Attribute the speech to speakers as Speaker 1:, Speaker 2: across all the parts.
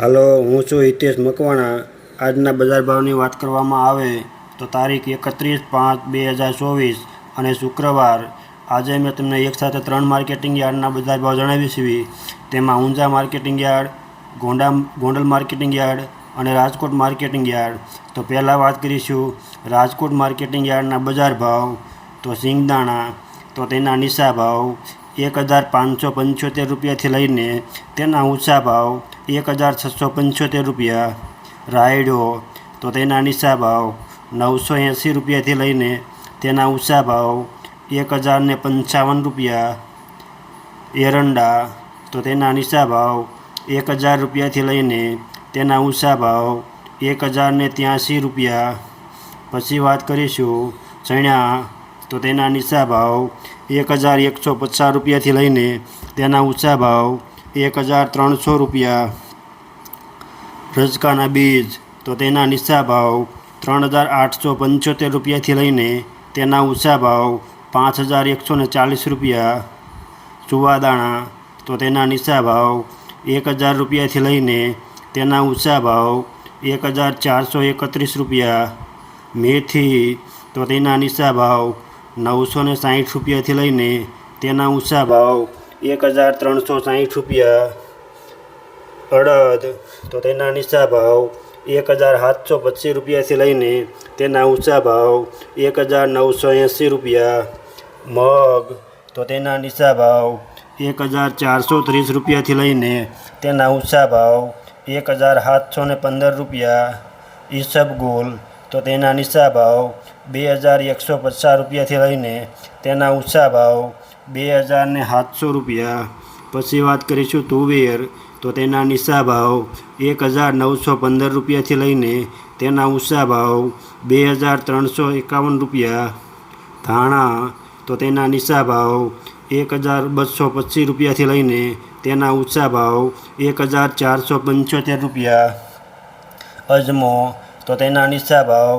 Speaker 1: હાલો, હું છું હિતેશ મકવાણા. આજના બજાર ભાવની વાત કરવામાં આવે તો તારીખ એકત્રીસ પાંચ બે હજાર ચોવીસ અને શુક્રવાર. આજે મેં તમને એક સાથે ત્રણ માર્કેટિંગ યાર્ડના બજાર ભાવ જણાવી છે. તેમાં Unjha marketing yard, Gonda, Gondal marketing yard અને રાજકોટ માર્કેટિંગ યાર્ડ. તો પહેલાં વાત કરીશું રાજકોટ માર્કેટિંગ યાર્ડના બજાર ભાવ. તો સિંગદાણા, તો તેના નિશા ભાવ. એક હજાર પાંચસો પંચોતેર રૂપિયાથી લઈને તેના ઊંચા ભાવ એક હજાર છસો પંચોતેર રૂપિયા. રાયડો, તો તેના નીચા ભાવ નવસો એંસી રૂપિયાથી લઈને તેના ઊંચા ભાવ એક હજાર ને પંચાવન રૂપિયા. એરંડા, તો તેના નીચા ભાવ એક હજાર રૂપિયાથી લઈને તેના ઊંચા ભાવ એક હજાર ને ત્યાંસી રૂપિયા. પછી વાત કરીશું ચણા, તો તેના નીચા ભાવ એક હજાર એકસો પચાસ રૂપિયાથી લઈને તેના ઊંચા ભાવ એક હજાર ત્રણસો રૂપિયા. રજકાના બીજ, તો તેના નીચા ભાવ ત્રણ હજાર આઠસો પંચોતેર રૂપિયાથી લઈને તેના ઊંચા ભાવ પાંચ હજાર એકસો ને ચાલીસ રૂપિયા. ચુવાદાણા તો તેના નીચા ભાવ એક હજાર રૂપિયાથી લઈને તેના ઊંચા ભાવ એક હજાર ચારસો એકત્રીસ રૂપિયા. મેથી, તો તેના નીચા ભાવ નવસો ને સાહીઠ રૂપિયાથી લઈને તેના ઊંચા ભાવ એક હજાર ત્રણસો સાહીઠ રૂપિયા અડદ, તો તેના નીચા ભાવ એક હજાર સાતસો પચીસ રૂપિયાથી લઈને તેના ઊંચા ભાવ એક હજાર નવસો એંસી રૂપિયા. મગ, તો તેના નીચા ભાવ એક હજાર ચારસો ત્રીસ રૂપિયાથી લઈને તેના ઊંચા ભાવ એક હજાર સાતસો ને પંદર રૂપિયા. ઈસબગુલ તો તેના નીચા ભાવ બે હજાર એકસો પચાસ રૂપિયાથી લઈને તેના ઊંચા ભાવ બે હજાર ને સાતસો રૂપિયા. પછી વાત કરીશું તુવેર, તો તેના નીચા ભાવ એક હજાર નવસો પંદર રૂપિયાથી લઈને તેના ઊંચા ભાવ બે હજાર ત્રણસો એકાવન રૂપિયા. ધાણા, તો તેના નીચા ભાવ એક હજાર બસો પચીસ રૂપિયાથી લઈને તેના ઊંચા ભાવ એક હજાર ચારસો પંચોતેર રૂપિયા. અજમો તો તેના નીચા ભાવ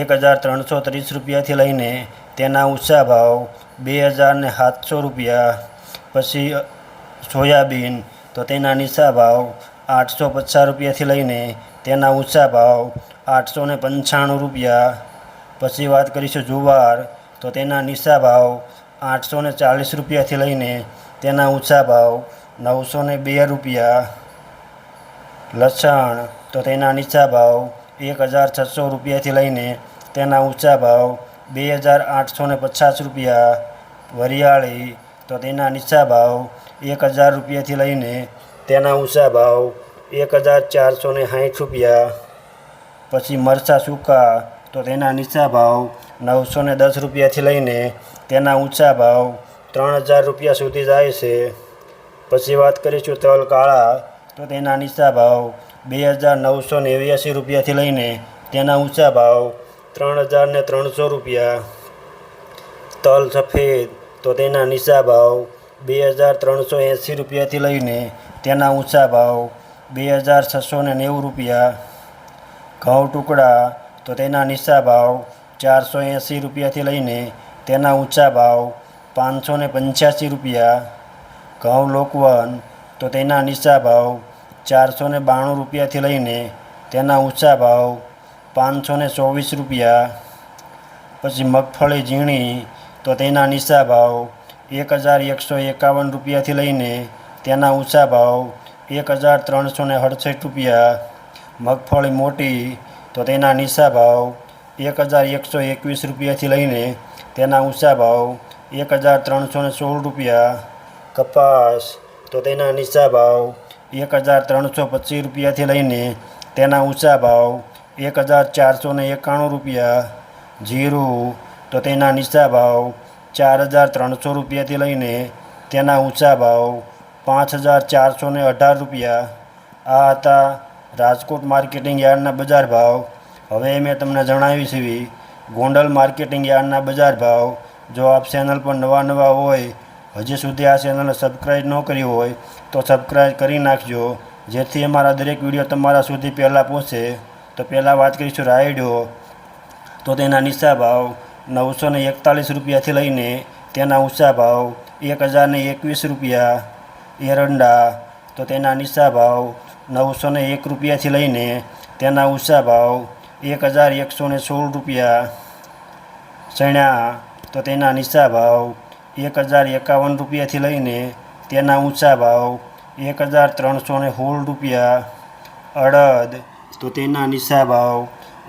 Speaker 1: એક હજાર ત્રણસો ત્રીસ રૂપિયાથી લઈને તેના ઊંચા ભાવ બે હજાર ને સાતસો રૂપિયા, પછી સોયાબીન, તો તેના નીચા ભાવ આઠસો પચાસ રૂપિયાથી લઈને તેના ઊંચા ભાવ આઠસો ને પંચાણું રૂપિયા. પછી વાત કરીશું જુવાર, તો તેના નીચા ભાવ આઠસો ને ચાલીસ રૂપિયાથી લઈને તેના ઊંચા ભાવ નવસો ને બે રૂપિયા. લસણ, તો તેના નીચા ભાવ એક હજાર છસો રૂપિયાથી લઈને તેના ઊંચા ભાવ બે હજાર આઠસો ને પચાસ રૂપિયા વરિયાળી, તો તેના નીચા ભાવ એક હજાર રૂપિયાથી લઈને તેના ઊંચા ભાવ એક હજાર ચારસો ને સાઠ રૂપિયા. પછી મરચાં સૂકા, તો તેના નીચા ભાવ નવસો ને દસ રૂપિયાથી લઈને તેના ઊંચા ભાવ ત્રણ હજાર રૂપિયા સુધી જાય છે. પછી વાત કરીશું તલ કાળા, તો તેના નીચા ભાવ બે હજાર નવસો નેવ્યાસી રૂપિયાથી લઈને તેના ઊંચા ભાવ ત્રણ હજાર ને ત્રણસો રૂપિયા. તલ સફેદ, તો તેના નીચા ભાવ બે હજાર ત્રણસો એંસી રૂપિયાથી લઈને તેના ઊંચા ભાવ બે હજાર છસો ને નેવું રૂપિયા. ઘઉં ટુકડા, તો તેના નીચા ભાવ ચારસો એંસી રૂપિયાથી લઈને તેના ઊંચા ભાવ પાંચસો ને પંચ્યાસી રૂપિયા. ઘઉં લોકવન, તો તેના નીચા ભાવ ચારસો ને બાણું રૂપિયાથી લઈને તેના ઊંચા ભાવ પાંચસો ને ચોવીસ રૂપિયા. પછી મગફળી ઝીણી તો તેના નીચા ભાવ એક હજાર એકસો એકાવન રૂપિયાથી લઈને તેના ઊંચા ભાવ એક હજાર ત્રણસો ને અડસઠ રૂપિયા. મગફળી મોટી તો તેના નીચા ભાવ એક હજાર એકસો એકવીસ રૂપિયાથી લઈને તેના ઊંચા ભાવ એક હજાર ત્રણસો ને સોળ રૂપિયા. કપાસ તો તેના નીચા ભાવ એક હજાર ત્રણસો પચીસ રૂપિયાથી લઈને તેના ઊંચા ભાવ એક હજાર ચારસો ને એકાણું રૂપિયા જીરું, તો તેના નીચા ભાવ ચાર હજાર ત્રણસો રૂપિયાથી લઈને તેના ઊંચા ભાવ પાંચ હજાર ચારસો ને અઢાર રૂપિયા. આ હતા રાજકોટ માર્કેટિંગ યાર્ડના બજાર ભાવ. હવે મેં તમને જણાવી છે ગોંડલ માર્કેટિંગ યાર્ડના બજાર ભાવ. જો આપ ચેનલ પર નવા નવા હોય હજી સુધી આ ચેનલને સબસ્ક્રાઈબ ન કરી હોય, તો સબસ્ક્રાઈબ કરી નાખજો. જેથી અમારા દરેક વીડિયો તમારા સુધી પહેલાં પહોંચે. તો પહેલાં વાત કરીશું રાયડો. તો તેના નીચા ભાવ નવસો ને એકતાલીસ રૂપિયાથી લઈને તેના ઊંચા ભાવ એક હજાર એકવીસ રૂપિયા. એરંડા, તો તેના નીચા ભાવ નવસો ને એક રૂપિયાથી લઈને તેના ઊંચા ભાવ એક હજાર એકસો સોળ રૂપિયા. ચણા, તો તેના નીચા ભાવ એક હજાર એકાવન રૂપિયાથી લઈને તેના ઊંચા ભાવ એક હજાર ત્રણસો ને સોળ રૂપિયા અડદ, તો તેના નીચા ભાવ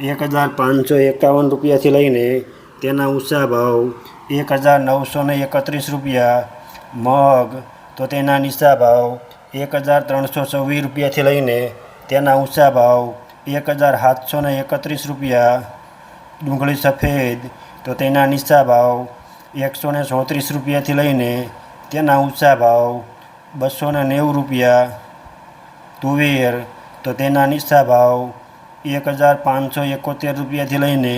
Speaker 1: એક હજાર પાંચસો એકાવન રૂપિયાથી લઈને તેના ઊંચા ભાવ એક હજાર નવસો ને એકત્રીસ રૂપિયા મગ, તો તેના નીચા ભાવ એક હજાર ત્રણસો છવ્વીસ રૂપિયાથી લઈને તેના ઊંચા ભાવ એક હજાર સાતસો એકત્રીસ રૂપિયા ડુંગળી સફેદ, તો તેના નીચા ભાવ એકસો ને ચોત્રીસ રૂપિયાથી લઈને તેના ઊંચા ભાવ બસો ને નેવું રૂપિયા, તુવેર તો તેના નીચા ભાવ એક હજાર પાંચસો એકોતેર રૂપિયાથી લઈને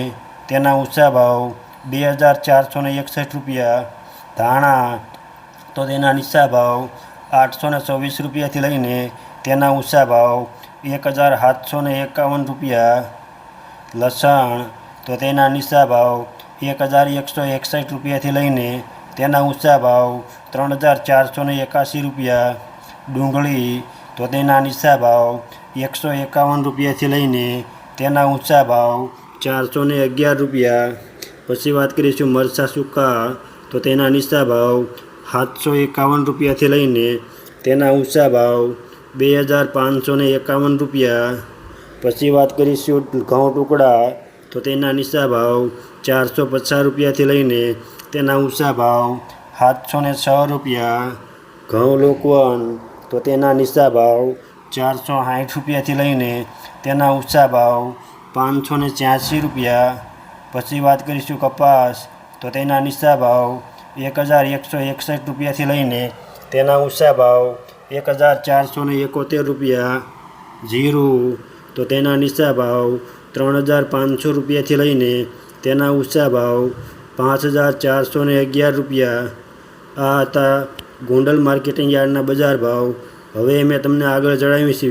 Speaker 1: તેના ઊંચા ભાવ બે હજાર ચારસો ને એકસઠ રૂપિયા, ધાણા તો તેના નીચા ભાવ આઠસો ને ચોવીસ રૂપિયાથી લઈને તેના ઊંચા ભાવ એક હજાર સાતસો ને એકાવન રૂપિયા, લસણ તો તેના નીચા ભાવ એક હજાર એકસો એકસઠ રૂપિયાથી લઈને તેના ઊંચા ભાવ ત્રણ હજાર ચારસો ને એકાસી રૂપિયા. ડુંગળી તો તેના નીચા ભાવ એકસો એકાવન રૂપિયાથી લઈને તેના ઊંચા ભાવ ચારસો ને અગિયાર રૂપિયા. પછી વાત કરીશું મરચાં સૂકા તો તેના નીચા ભાવ સાતસો એકાવન રૂપિયાથી લઈને તેના ઊંચા ભાવ બે હજાર પાંચસો ને એકાવન રૂપિયા. પછી વાત કરીશું ઘઉં ટુકડા તો તેના નીચા ભાવ ચારસો પચાસ રૂપિયાથી લઈને તેના ઊંચા ભાવ સાતસો ને છ રૂપિયા. ઘઉં લોકવન, તો તેના નીચા ભાવ ચારસો સાઠ રૂપિયાથી લઈને તેના ઊંચા ભાવ પાંચસો ને છ્યાસી રૂપિયા. પછી વાત કરીશું કપાસ, તો તેના નીચા ભાવ એક હજાર એકસો એકસઠ રૂપિયાથી લઈને તેના ઊંચા ભાવ એક હજાર ચારસો ને એકોતેર રૂપિયા. જીરું, તો તેના નીચા ભાવ ત્રણ હજાર પાંચસો રૂપિયાથી લઈને તેના ઊંચા ભાવ પાંચ હજાર ચારસો ને અગિયાર રૂપિયા. આ હતા ગોંડલ માર્કેટિંગ યાર્ડના બજાર ભાવ. હવે મેં તમને આગળ જણાવ્યું છે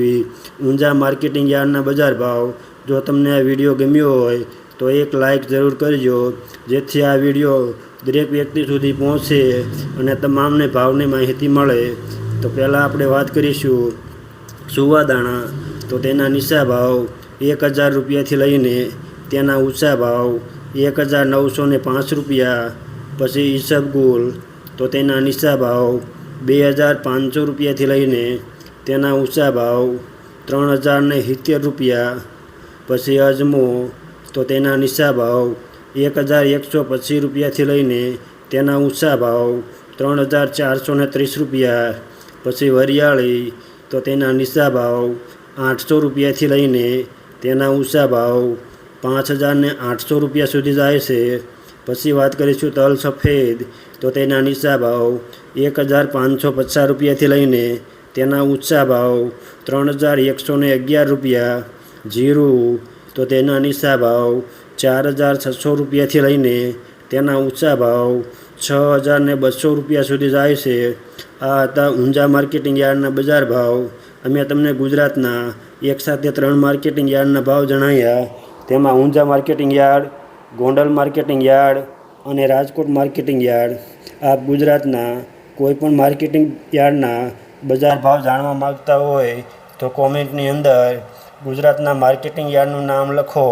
Speaker 1: ઊંઝા માર્કેટિંગ યાર્ડના બજાર ભાવ. જો તમને આ વીડિયો ગમ્યો હોય, તો એક લાઇક જરૂર કરજો, જેથી આ વીડિયો દરેક વ્યક્તિ સુધી પહોંચે અને તમામને ભાવની માહિતી મળે. તો પહેલાં આપણે વાત કરીશું સુવાદાણા તો તેના નીચા ભાવ એક હજાર રૂપિયાથી લઈને તેના ઊંચા ભાવ એક હજાર નવસો ને પાંચ રૂપિયા, પછી ઈસબગુલ તો તેના નીચા ભાવ બે હજાર પાંચસો રૂપિયાથી લઈને તેના ઊંચા ભાવ ત્રણ હજાર ને સિત્તેર રૂપિયા, પછી અજમો, તો તેના નીચા ભાવ એક હજાર એકસો પચીસ રૂપિયાથી લઈને તેના ઊંચા ભાવ ત્રણ હજાર ચારસો ને ત્રીસ રૂપિયા, પછી વરિયાળી, તો તેના નીચા ભાવ આઠસો રૂપિયાથી લઈને તેના ઊંચા ભાવ પાંચ હજારને આઠસો રૂપિયા સુધી જાય છે. પછી વાત કરીશું તલ સફેદ. તો તેના નીચા ભાવ એક હજાર પાંચસો પચાસ રૂપિયાથી લઈને તેના ઊંચા ભાવ ત્રણ હજાર એકસો ને અગિયાર રૂપિયા. જીરું, તો તેના નીચા ભાવ ચાર હજાર છસો રૂપિયાથી લઈને તેના ઊંચા ભાવ છ હજાર ને બસો રૂપિયા સુધી જાય છે. આ હતા ઊંઝા માર્કેટિંગ યાર્ડના બજાર ભાવ. અમે તમને ગુજરાતના એક સાથે ત્રણ માર્કેટિંગ યાર્ડના ભાવ જણાવ્યા તેમાં Unjha marketing yard, Gondal marketing yard અને રાજકોટ માર્કેટિંગ યાર્ડ. આપ ગુજરાતના કોઈપણ માર્કેટિંગ યાર્ડના બજાર ભાવ જાણવા માગતા હોય તો કોમેન્ટની અંદર ગુજરાતના માર્કેટિંગ યાર્ડનું નામ લખો.